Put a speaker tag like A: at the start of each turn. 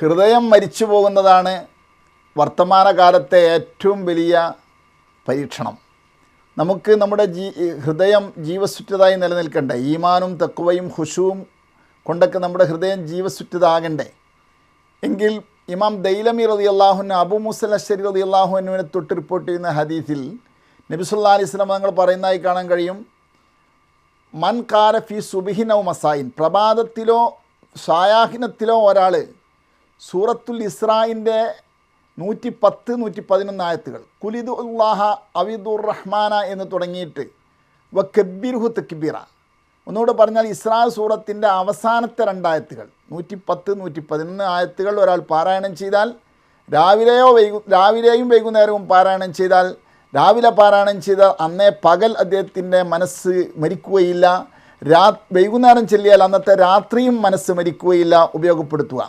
A: ഹൃദയം മരിച്ചു പോകുന്നതാണ് വർത്തമാനകാലത്തെ ഏറ്റവും വലിയ പരീക്ഷണം. നമുക്ക് നമ്മുടെ ജീ ഹൃദയം ജീവസുറ്റതായി നിലനിൽക്കണ്ടേ? ഈമാനും തക്കുവയും ഹുഷുവും കൊണ്ടൊക്കെ നമ്മുടെ ഹൃദയം ജീവസുറ്റതാകണ്ടേ എങ്കിൽ ഇമാം ദൈലമി റതി അള്ളാഹുന് അബു മുസൽ അഷരി റതി അള്ളാഹുനുവിനെ തൊട്ട് റിപ്പോർട്ട് ചെയ്യുന്ന ഹദീസിൽ നബിസുല്ലാ അലൈഹി സ്വലം തങ്ങൾ പറയുന്നതായി കാണാൻ കഴിയും മൻ കാര ഫി സുബിഹിനോ മസായിൻ. പ്രഭാതത്തിലോ സായാഹിനത്തിലോ ഒരാൾ സൂറത്തുൽ ഇസ്രായിന്റെ നൂറ്റി പത്ത് നൂറ്റി പതിനൊന്ന് ആയത്തുകൾ. കുലിദു ഉള്ളാഹ അവിദുർ റഹ്മാന എന്ന് തുടങ്ങിയിട്ട് വ കബീർഹു തക്ബീറ. ഒന്നുകൂടെ പറഞ്ഞാൽ ഇസ്രാ സൂറത്തിന്റെ അവസാനത്തെ രണ്ടായത്തുകൾ നൂറ്റി പത്ത് നൂറ്റി പതിനൊന്ന് ആയത്തുകൾ ഒരാൾ പാരായണം ചെയ്താൽ രാവിലെയോ വൈകു രാവിലെയും വൈകുന്നേരവും പാരായണം ചെയ്താൽ രാവിലെ പാരായണം ചെയ്താൽ അന്നേ പകൽ അദ്ദേഹത്തിന്റെ മനസ്സ് മരിക്കുകയില്ല. രാ വൈകുന്നേരം ചെല്ലിയാൽ അന്നത്തെ രാത്രിയും മനസ്സ് മരിക്കുകയില്ല ഉപയോഗപ്പെടുത്തുക.